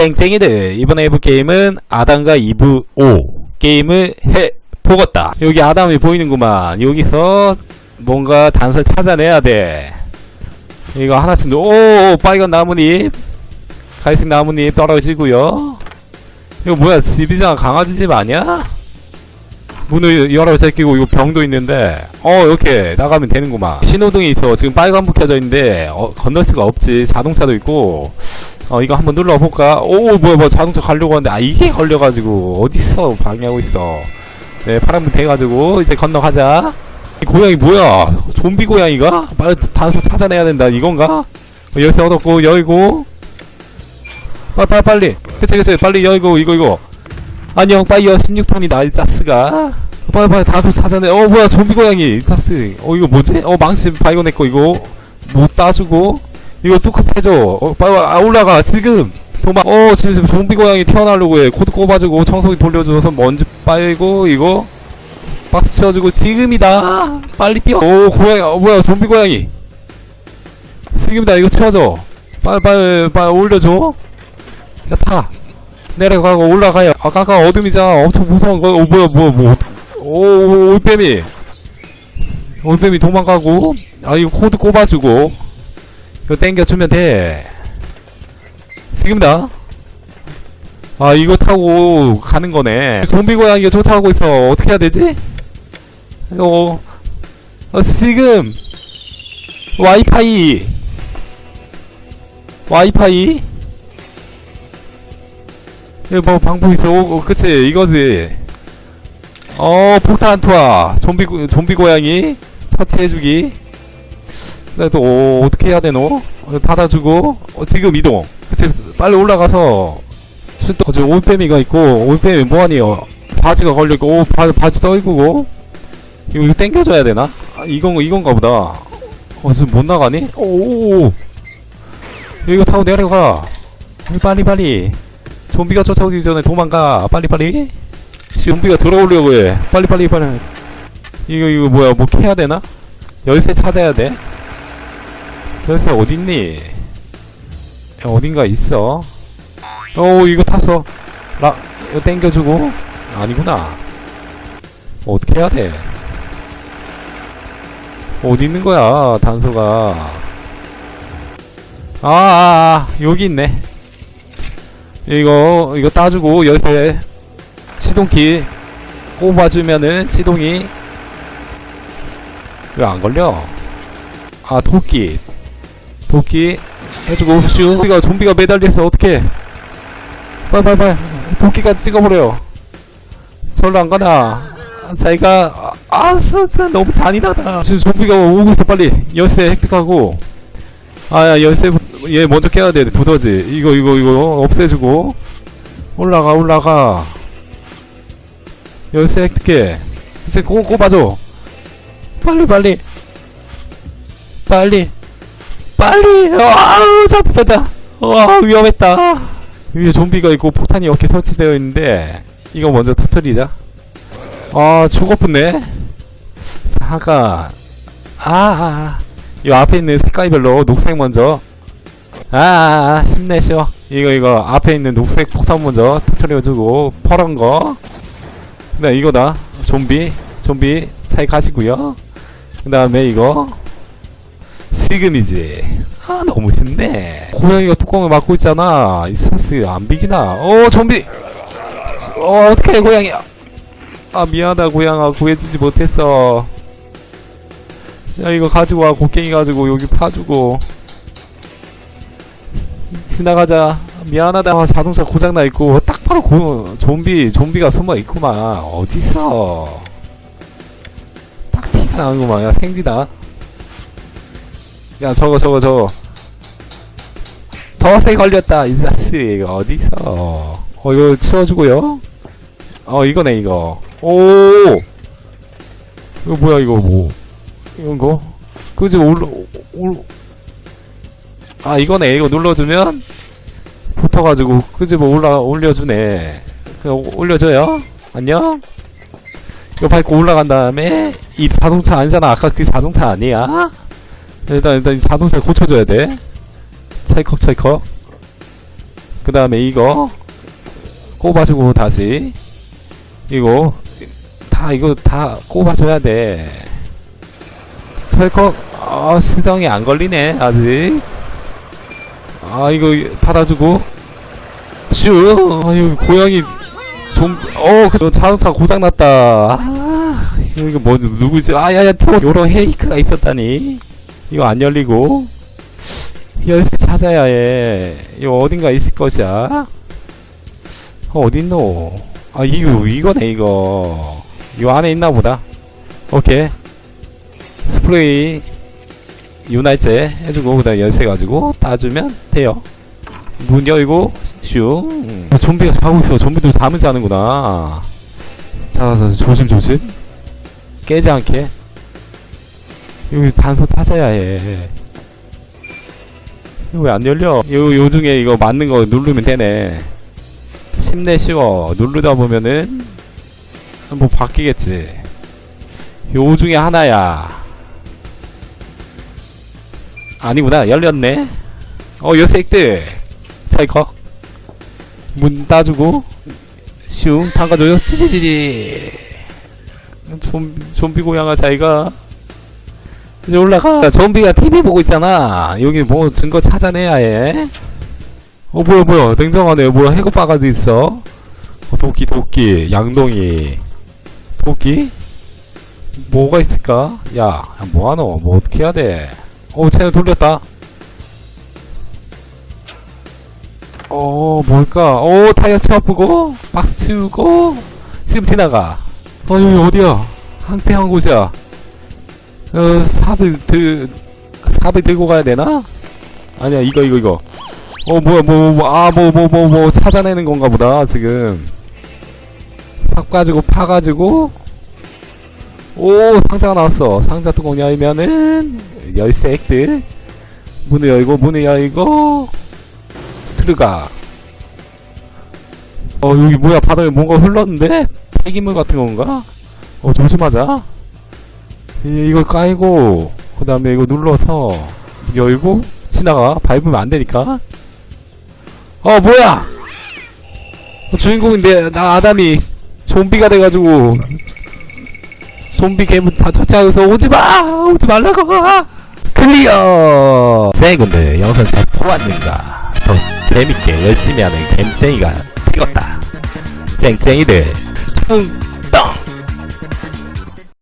땡땡이들 이번에 해볼 게임은 아담과 이브 5 게임을 해보겠다. 여기 아담이 보이는구만. 여기서 뭔가 단서를 찾아내야 돼. 이거 하나씩 오 빨간 나뭇잎. 갈색 나뭇잎 떨어지고요. 이거 뭐야 집이잖아 강아지 집 아니야? 문을 열어 제끼고 이거 병도 있는데. 어 이렇게 나가면 되는구만. 신호등이 있어. 지금 빨간불 켜져 있는데 어, 건널 수가 없지. 자동차도 있고 어 이거 한번 눌러볼까? 오 뭐야 뭐 자동차 가려고 하는데 아 이게 걸려가지고 어딨어 방해하고 있어? 네 파란불 돼가지고 이제 건너가자. 이 고양이 뭐야? 좀비 고양이가? 빨리 단서 찾아내야 된다. 이건가? 어, 열쇠 얻었고 열고. 빨리 빨리 빨리. 그치 그치. 빨리 열고 이거 이거. 안녕 파이어 16톤이다 이 타스가. 빨리 빨리 단서 찾아내 어 뭐야 좀비 고양이 타스. 어 이거 뭐지? 어 망치 발견했고 이거. 못 따주고 이거 뚜껑 패줘. 어 빨리 와, 아, 올라가. 지금. 도망 어 지금 좀비 고양이 태어나려고 해. 코드 꼽아주고 청소기 돌려줘서 먼지 빨고 이거 박스 치워주고 지금이다. 빨리 뛰어 오 고양이. 어 뭐야 좀비 고양이. 지금이다. 이거 치워줘. 빨리 빨리 빨리 올려줘. 야타. 내려가고 올라가요. 아까가 어둠이잖아. 엄청 무서운 거. 어, 뭐야 뭐야 뭐. 오, 오 올빼미. 올빼미 도망가고. 아 이거 코드 꼽아주고 이거 땡겨주면 돼. 지금이다. 아 이거 타고 가는 거네. 좀비 고양이가 쫓아오고 있어. 어떻게 해야 되지? 어, 어 지금 와이파이. 와이파이? 이거 뭐 방법 있어? 오, 오, 그치 이거지. 어 폭탄 투하. 좀비 고- 좀비 고양이 처치해주기 근데 또 어, 어떻게 해야 되노? 어, 닫아주고 어, 지금 이동. 그치 빨리 올라가서. 또 지금 올빼미가 있고 올빼미 뭐하니? 어, 바지가 걸리고 오, 바, 바지 떨구고. 이거, 이거 땡겨줘야 되나? 아, 이건 이건가 보다. 어 지금 못 나가니? 오 이거 타고 내려가. 빨리 빨리. 좀비가 쫓아오기 전에 도망가. 빨리 빨리. 좀비가 들어오려고 해. 빨리 빨리 빨리. 이거 이거 뭐야? 뭐 캐야 되나? 열쇠 찾아야 돼 열쇠 어딨니? 야, 어딘가 있어. 어 이거 탔어 라 이거 땡겨주고. 아니구나. 어떻게 해야 돼? 어디 있는 거야 단서가. 아, 아, 아 여기 있네. 이거 이거 따주고 열쇠 시동키 꼽아주면은 시동이 왜 안 걸려? 아 도끼 도끼 해주고 슈 좀비가 좀비가 매달려서 어떻게 빨빨빨 도끼까지 찍어버려 절로 안 가나? 자기가 아 진짜 너무 잔인하다. 지금 좀비가 오고 있어 빨리. 열쇠 획득하고. 아야 열쇠 얘 먼저 깨야 돼 두더지. 이거 이거 이거 없애주고. 올라가 올라가. 열쇠 획득해. 이제 꼽, 꼽아줘. 빨리 빨리. 빨리 빨리! 아우 잡혔다. 와 위험했다. 위에 좀비가 있고 폭탄이 이렇게 설치되어 있는데 이거 먼저 터뜨리자. 아 죽었네. 잠깐 아, 이 앞에 있는 색깔별로 녹색 먼저. 아, 아, 아 힘내셔. 이거 이거. 앞에 있는 녹색 폭탄 먼저 터뜨려주고 파란 거. 네, 이거다. 좀비. 좀비. 잘 가시고요. 그 다음에 이거. 시그니지. 아, 너무 쉽네. 고양이가 뚜껑을 막고 있잖아. 이 사스 안 비기나. 어, 좀비! 어, 어떡해, 고양이야. 아, 미안하다, 고양아. 구해주지 못했어. 야, 이거 가지고 와. 곡괭이 가지고 여기 파주고. 지나가자. 미안하다. 아, 자동차 고장나 있고 딱 바로 고, 좀비 좀비가 숨어 있구만. 어딨어? 딱 티가 나는구만. 야 생지다. 야 저거 저거 저거. 덫에 걸렸다. 인사스 이거 어딨어? 어 이거 치워주고요. 어 이거네 이거. 오. 이거 뭐야 이거 뭐? 이건 거? 그지 올라 올. 아 이거네 이거 눌러주면 붙어가지고 끄집어 올라 올려주네. 그 올려줘요. 안녕. 이거 밟고 올라간 다음에 이 자동차 아니잖아. 아까 그 자동차 아니야? 일단 일단 이 자동차 고쳐줘야 돼. 찰컥 찰컥. 그그 다음에 이거 꼽아주고 다시. 이거 다 이거 다 꼽아줘야 돼. 설컥. 아 신성이 안 걸리네 아직. 아 이거 받아주고. 슈! 아유 고양이 좀어그 자동차 고장났다. 아. 이거 뭐 누구지? 아야야 또 요런 헤이크가 있었다니 이거 안 열리고 열쇠 찾아야 해 이거 어딘가 있을 것이야 어, 어딨노? 아, 이거, 이거네, 이거. 이거 안에 있나 보다. 오케이. 스프레이, 유날제 해주고, 그 다음에 열쇠 가지고 따주면 돼요. 문 열고, 슈. 어, 좀비가 자고 있어. 좀비들 잠을 자는구나. 자, 자, 조심, 조심. 깨지 않게. 여기 단서 찾아야 해. 이거 왜 안 열려? 요, 요 중에 이거 맞는 거 누르면 되네. 힘내 쉬워. 누르다 보면은 뭐 바뀌겠지. 요 중에 하나야. 아니구나. 열렸네. 어 요색들. 차이커 문 따주고. 슝 담가줘요. 찌지지지. 좀, 좀비 고양아 자기가 이제 올라가 좀비가 TV 보고 있잖아. 여기 뭐 증거 찾아내야 해. 어 뭐야 뭐야. 냉장 안에 뭐야 해고 바가지 있어? 어, 도끼 도끼. 양동이. 도끼? 뭐가 있을까? 야, 야 뭐하노? 뭐 어떻게 해야 돼 어 채널 돌렸다. 어 뭘까? 어 타이어 치아프고 박스 치우고 지금 지나가. 어 여기 어디야? 황폐한 곳이야 어 삽을 들 삽을 들고 가야 되나? 아니야 이거 이거 이거. 어 뭐야 뭐 뭐 아 뭐 뭐 뭐 뭐 찾아내는 건가 보다 지금. 팍 가지고 파 가지고. 오 상자가 나왔어. 상자 뚜껑 열면은 열쇠 액들. 문을 열고 문을 열고 들어가. 어 여기 뭐야 바닥에 뭔가 흘렀는데? 폐기물 같은 건가? 어 조심하자 이, 이걸 까이고 그 다음에 이거 눌러서 열고 지나가. 밟으면 안 되니까. 어 뭐야? 어, 주인공인데 나 아담이 좀비가 돼가지고 좀비 괴물 다 처치하고서 오지마! 오지 말라고! 클리어! 쌩근데 영상 잘 보았는가? 더 재밌게 열심히 하는 갬쌩이가 되었다. 쌩쌩이들 총